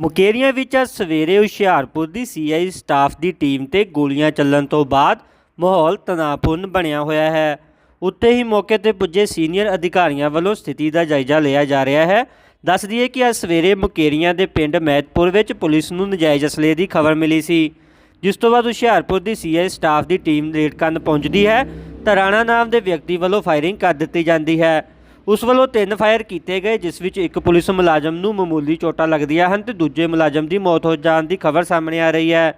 ਮੁਕੇਰੀਆਂ ਵਿੱਚ ਅੱਜ ਸਵੇਰੇ ਹੁਸ਼ਿਆਰਪੁਰ ਦੀ ਸੀਆਈ ਸਟਾਫ ਦੀ ਟੀਮ ਤੇ ਗੋਲੀਆਂ ਚੱਲਣ ਤੋਂ ਬਾਅਦ ਮਾਹੌਲ ਤਣਾਅਪੂਰਨ ਬਣਿਆ ਹੋਇਆ ਹੈ। ਉੱਤੇ ਹੀ ਮੌਕੇ ਤੇ ਪੁੱਜੇ ਸੀਨੀਅਰ ਅਧਿਕਾਰੀਆਂ ਵੱਲੋਂ ਸਥਿਤੀ ਦਾ ਜਾਇਜ਼ਾ ਲਿਆ ਜਾ ਰਿਹਾ ਹੈ। ਦੱਸ ਦਈਏ ਕਿ ਅੱਜ ਸਵੇਰੇ ਮੁਕੇਰੀਆਂ ਦੇ ਪਿੰਡ ਮਹਿਤਪੁਰ ਵਿੱਚ ਪੁਲਿਸ ਨੂੰ ਨਜਾਇਜ਼ ਅਸਲੇ ਦੀ ਖਬਰ ਮਿਲੀ ਸੀ, ਜਿਸ ਤੋਂ ਬਾਅਦ ਹੁਸ਼ਿਆਰਪੁਰ ਦੀ ਸੀਆਈ ਸਟਾਫ ਦੀ ਟੀਮ ਰੇਡ ਕਰਨ ਪਹੁੰਚਦੀ ਹੈ। ਤਾਂ ਰਾਣਾ ਨਾਮ ਦੇ ਵਿਅਕਤੀ ਵੱਲੋਂ ਫਾਇਰਿੰਗ ਕਰ ਦਿੱਤੀ ਜਾਂਦੀ ਹੈ। ਉਸ ਵੱਲੋਂ ਤਿੰਨ ਫਾਇਰ ਕੀਤੇ ਗਏ, ਜਿਸ ਵਿੱਚ ਇੱਕ ਪੁਲਿਸ ਮੁਲਾਜ਼ਮ ਨੂੰ ਮਾਮੂਲੀ ਚੋਟਾਂ ਲੱਗਦੀਆਂ ਹਨ ਤੇ ਦੂਜੇ ਮੁਲਾਜ਼ਮ ਦੀ ਮੌਤ ਹੋ ਜਾਣ ਦੀ ਖਬਰ ਸਾਹਮਣੇ ਆ ਰਹੀ ਹੈ।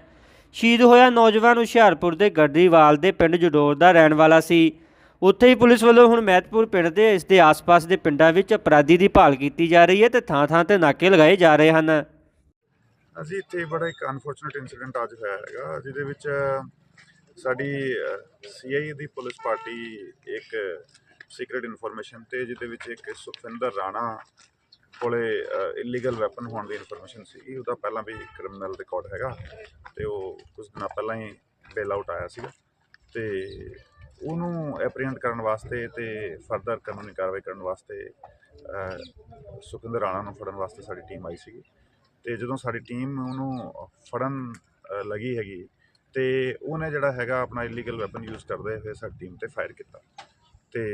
ਸ਼ਹੀਦ ਹੋਇਆ ਨੌਜਵਾਨ ਹੁਸ਼ਿਆਰਪੁਰ ਦੇ ਗੱਡੀਵਾਲ ਦੇ ਪਿੰਡ ਜਡੋਰ ਦਾ ਰਹਿਣ ਵਾਲਾ ਸੀ। ਉੱਥੇ ਹੀ ਪੁਲਿਸ ਵੱਲੋਂ ਹੁਣ ਮਹਿਤਪੁਰ ਪਿੰਡ ਦੇ ਇਸ ਦੇ ਆਸ-ਪਾਸ ਦੇ ਪਿੰਡਾਂ ਵਿੱਚ ਅਪਰਾਧੀ ਦੀ ਭਾਲ ਕੀਤੀ ਜਾ ਰਹੀ ਹੈ ਤੇ ਥਾਂ-ਥਾਂ ਤੇ ਨਾਕੇ ਲਗਾਏ ਜਾ ਰਹੇ ਹਨ। ਅਸੀਂ ਇੱਥੇ ਬੜਾ ਇੱਕ ਅਨਫੋਰਚੂਨੇਟ ਇਨਸੀਡੈਂਟ ਅੱਜ ਹੋਇਆ ਹੈਗਾ, ਜਿਹਦੇ ਵਿੱਚ ਸਾਡੀ ਸੀਆਈ ਦੀ ਪੁਲਿਸ ਪਾਰਟੀ ਇੱਕ ਸੀਕ੍ਰੀਟ ਇਨਫੋਰਮੇਸ਼ਨ ਤੇ ਜਿਹਦੇ ਵਿੱਚ ਇੱਕ ਸੁਖਵਿੰਦਰ ਰਾਣਾ ਕੋਲੇ ਇਲੀਗਲ ਵੈਪਨ ਹੋਣ ਦੀ ਇਨਫੋਰਮੇਸ਼ਨ ਸੀ। ਉਹਦਾ ਪਹਿਲਾਂ ਵੀ ਕ੍ਰਿਮੀਨਲ ਰਿਕਾਰਡ ਹੈਗਾ ਤੇ ਉਹ ਕੁਝ ਦਿਨਾਂ ਪਹਿਲਾਂ ਹੀ ਬੇਲ ਆਊਟ ਆਇਆ ਸੀਗਾ। ਤੇ ਉਹਨੂੰ ਐਪਰੀਹੈਂਡ ਕਰਨ ਵਾਸਤੇ ਤੇ ਫਰਦਰ ਕਾਨੂੰਨੀ ਕਾਰਵਾਈ ਕਰਨ ਵਾਸਤੇ ਅਹ, ਸੁਖਵਿੰਦਰ ਰਾਣਾ ਨੂੰ ਫੜਨ ਵਾਸਤੇ ਸਾਡੀ ਟੀਮ ਆਈ ਸੀਗੀ। ਤੇ ਜਦੋਂ ਸਾਡੀ ਟੀਮ ਉਹਨੂੰ ਫੜਨ ਲੱਗੀ ਹੈਗੀ ਤੇ ਉਹਨੇ ਜਿਹੜਾ ਹੈਗਾ ਆਪਣਾ ਇਲੀਗਲ ਵੈਪਨ ਯੂਜ਼ ਕਰਦੇ ਹੋਏ ਸਾਡੀ ਟੀਮ ਤੇ ਫਾਇਰ ਕੀਤਾ। ਤੇ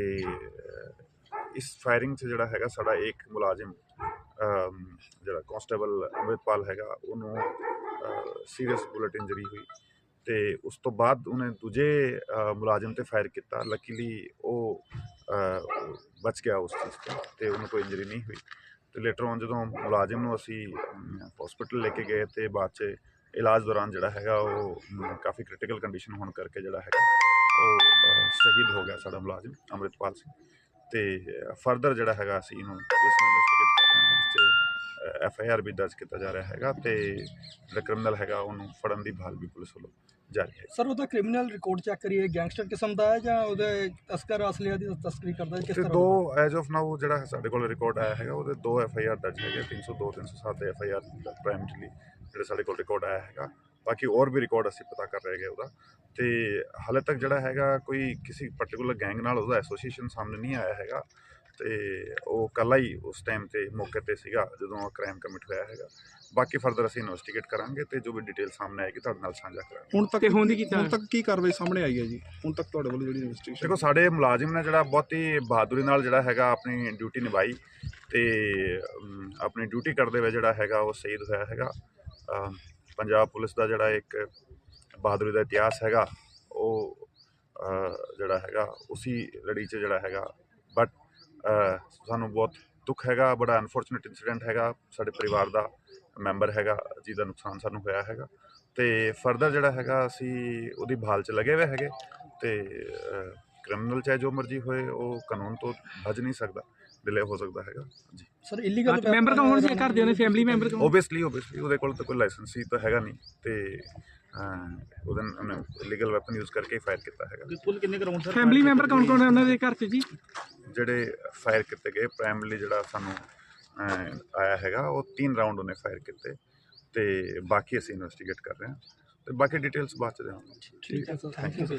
ਇਸ ਫਾਇਰਿੰਗ 'ਚ ਜਿਹੜਾ ਹੈਗਾ ਸਾਡਾ ਇੱਕ ਮੁਲਾਜ਼ਮ ਜਿਹੜਾ ਕਾਂਸਟੇਬਲ ਅੰਮ੍ਰਿਤਪਾਲ ਹੈਗਾ, ਉਹਨੂੰ ਸੀਰੀਅਸ ਬੁਲਟ ਇੰਜਰੀ ਹੋਈ ਤੇ ਉਸ ਤੋਂ ਬਾਅਦ ਉਹਨੇ ਦੂਜੇ ਮੁਲਾਜ਼ਮ ਤੇ ਫਾਇਰ ਕੀਤਾ। ਲੱਕੀਲੀ ਉਹ ਬਚ ਗਿਆ ਉਸ ਚੀਜ਼ ਤੋਂ ਤੇ ਉਹਨੂੰ ਕੋਈ ਇੰਜਰੀ ਨਹੀਂ ਹੋਈ। ਤੇ ਲੇਟਰ ਔਨ ਜਦੋਂ ਮੁਲਾਜ਼ਮ ਨੂੰ ਅਸੀਂ ਹਸਪੀਟਲ ਲੈ ਕੇ ਗਏ ਤੇ ਬਾਅਦ ਚ ਇਲਾਜ ਦੌਰਾਨ ਜਿਹੜਾ ਹੈਗਾ ਉਹ ਕਾਫੀ ਕ੍ਰਿਟੀਕਲ ਕੰਡੀਸ਼ਨ ਹੋਣ ਕਰਕੇ ਜਿਹੜਾ ਹੈਗਾ ਉਹ ਸ਼ਹੀਦ ਹੋ ਗਿਆ ਸਾਡਾ ਮੁਲਾਜ਼ਮ ਅੰਮ੍ਰਿਤਪਾਲ ਸਿੰਘ। ਤੇ ਫਰਦਰ ਜਿਹੜਾ ਹੈਗਾ ਅਸੀਂ ਇਹਨੂੰ ਇਸ ਨੂੰ ਇਨਵੈਸਟੀਗੇਟ ਕਰ ਰਹੇ ਹਾਂ ਇਸ ਚ ਐਫ ਆਈ ਆਰ ਵੀ ਦਰਜ ਕੀਤਾ ਜਾ ਰਿਹਾ ਹੈਗਾ ਤੇ ਜਿਹੜਾ ਕ੍ਰਿਮੀਨਲ ਹੈਗਾ ਉਹਨੂੰ ਫੜਨ ਦੀ ਭਾਲ ਵੀ ਪੁਲਿਸ ਵੱਲੋਂ ਜਾਰੀ ਹੈ। ਸਰ ਉਹਦਾ ਕ੍ਰਿਮੀਨਲ ਰਿਕਾਰਡ ਚੈੱਕ ਕਰੀਏ ਗੈਂਗਸਟਰ ਕਿਸਮ ਦਾ ਹੈ ਜਾਂ ਉਹਦੇ ਤਸਕਰ ਅਸਲੀਆ ਦੀ ਤਸਕਰੀ ਕਰਦਾ ਹੈ ਕਿਸ ਤੇ ਤਰ੍ਹਾਂ ਦੋ ਐਜ ਆਫ ਨਾਓ ਜਿਹੜਾ ਸਾਡੇ ਕੋਲ ਰਿਕਾਰਡ ਆਇਆ ਹੈਗਾ ਉਹਦੇ ਦੋ ਐਫ ਆਈ ਆਰ ਦਰਜ ਹੈਗੇ 302 307 ਦੇ ਐਫ ਆਈ ਆਰ ਪ੍ਰਾਇਮਰੀਲੀ ਜਿਹੜੇ ਸਾਡੇ ਕੋਲ ਰਿਕਾਰਡ ਆਇਆ ਹੈਗਾ। ਬਾਕੀ ਹੋਰ ਵੀ ਰਿਕਾਰਡ ਅਸੀਂ ਪਤਾ ਕਰ ਰਹੇ ਹੈਗੇ ਉਹਦਾ। ਤੇ ਹਾਲੇ ਤੱਕ ਜਿਹੜਾ ਹੈਗਾ ਕੋਈ ਕਿਸੇ ਪਾਰਟਿਕੂਲਰ ਗੈਂਗ ਨਾਲ ਉਹਦਾ ਐਸੋਸੀਏਸ਼ਨ ਸਾਹਮਣੇ ਨਹੀਂ ਆਇਆ ਹੈਗਾ। ਤੇ ਉਹ ਕੱਲਾ ਹੀ ਉਸ ਟਾਈਮ ਤੇ ਮੌਕੇ ਤੇ ਸੀਗਾ ਜਦੋਂ ਕ੍ਰਾਈਮ ਕਮਿਟ ਹੋਇਆ ਹੈਗਾ। ਬਾਕੀ ਫਰਦਰ ਅਸੀਂ ਇਨਵੈਸਟੀਗੇਟ ਕਰਾਂਗੇ ਤੇ ਜੋ ਵੀ ਡਿਟੇਲ ਸਾਹਮਣੇ ਆਏਗੀ ਤੁਹਾਡੇ ਨਾਲ ਸਾਂਝਾ ਕਰਾਂਗੇ। ਹੁਣ ਤੱਕ ਹੁਣ ਦੀ ਕੀਤਾ ਹੁਣ ਤੱਕ ਕੀ ਕਾਰਵਾਈ ਸਾਹਮਣੇ ਆਈ ਹੈ ਜੀ? ਹੁਣ ਤੱਕ ਤੁਹਾਡੇ ਵੱਲੋਂ ਜਿਹੜੀ ਇਨਵੈਸਟੀਗੇਸ਼ਨ ਦੇਖੋ ਸਾਡੇ ਮੁਲਾਜ਼ਮ ਨੇ ਜਿਹੜਾ ਬਹੁਤ ਹੀ ਬਹਾਦਰੀ ਨਾਲ ਜਿਹੜਾ ਹੈਗਾ ਆਪਣੀ ਡਿਊਟੀ ਨਿਭਾਈ ਤੇ ਆਪਣੀ ਡਿਊਟੀ ਕਰਦੇ ਹੋਏ ਜਿਹੜਾ ਹੈਗਾ ਉਹ ਸ਼ਹੀਦ ਹੋਇਆ ਹੈਗਾ। ਪੰਜਾਬ ਪੁਲਿਸ ਦਾ ਜਿਹੜਾ ਇੱਕ ਬਹਾਦਰੀ ਦਾ ਇਤਿਹਾਸ ਹੈਗਾ, ਉਹ ਜਿਹੜਾ ਹੈਗਾ, ਉਸੇ ਲੜੀ 'ਚ ਜਿਹੜਾ ਹੈਗਾ। ਬਟ ਸਾਨੂੰ ਬਹੁਤ ਦੁੱਖ ਹੈਗਾ, ਬੜਾ ਅਨਫੋਰਚੂਨੇਟ ਇਨਸੀਡੈਂਟ ਹੈਗਾ, ਸਾਡੇ ਪਰਿਵਾਰ ਦਾ ਮੈਂਬਰ ਹੈਗਾ, ਜਿਹਦਾ ਨੁਕਸਾਨ ਸਾਨੂੰ ਹੋਇਆ ਹੈਗਾ। ਤੇ ਫਰਦਰ ਜਿਹੜਾ ਹੈਗਾ, ਅਸੀਂ ਉਹਦੀ ਭਾਲ 'ਚ ਲੱਗੇ ਹੋਏ ਹੈਗੇ ਤੇ ਕ੍ਰਿਮੀਨਲ ਚਾਹੇ ਜੋ ਮਰਜ਼ੀ ਹੋਏ, ਉਹ ਕਾਨੂੰਨ ਤੋਂ ਭੱਜ ਨਹੀਂ ਸਕਦਾ। ਡਿਲੇ ਹੋ ਸਕਦਾ ਹੈਗਾ। ਜੀ। ਸਰ ਇਲੀਗਲ ਮੈਂਬਰ ਕੌਣ ਸੀ ਘਰ ਦੇ ਉਹਨੇ ਫੈਮਿਲੀ ਮੈਂਬਰ ਕੌਣ? ਓਬਵੀਅਸਲੀ ਓਬਵੀਅਸਲੀ ਉਹਦੇ ਕੋਲ ਤਾਂ ਕੋਈ ਲਾਇਸੈਂਸ ਹੀ ਤਾਂ ਹੈਗਾ ਨਹੀਂ। ਤੇ ਉਹਦੇ ਉਹਨੇ ਇਲੀਗਲ ਵੈਪਨ ਯੂਜ਼ ਕਰਕੇ ਫਾਇਰ ਕੀਤਾ ਹੈਗਾ। ਕੁੱਲ ਕਿੰਨੇ ਗਰਾਊਂਡ ਸਰ ਫੈਮਿਲੀ ਮੈਂਬਰ ਕੌਣ ਕੌਣ ਹੈ ਉਹਨਾਂ ਦੇ ਘਰ 'ਚ ਜੀ? ਜਿਹੜੇ ਫਾਇਰ ਕੀਤੇ ਗਏ ਪ੍ਰਾਇਮਰੀ ਜਿਹੜਾ ਸਾਨੂੰ ਆਇਆ ਹੈਗਾ ਉਹ ਤਿੰਨ ਰਾਉਂਡ ਉਹਨੇ ਫਾਇਰ ਕੀਤੇ। ਤੇ ਬਾਕੀ ਅਸੀਂ ਇਨਵੈਸਟੀਗੇਟ ਕਰ ਰਹੇ ਹਾਂ। ਤੇ ਬਾਕੀ ਡਿਟੇਲਸ ਬਾਅਦ ਚ ਦੇਵਾਂਗੇ ਠੀਕ ਹੈ ਸਰ ਥੈਂਕ ਯੂ ਸਰ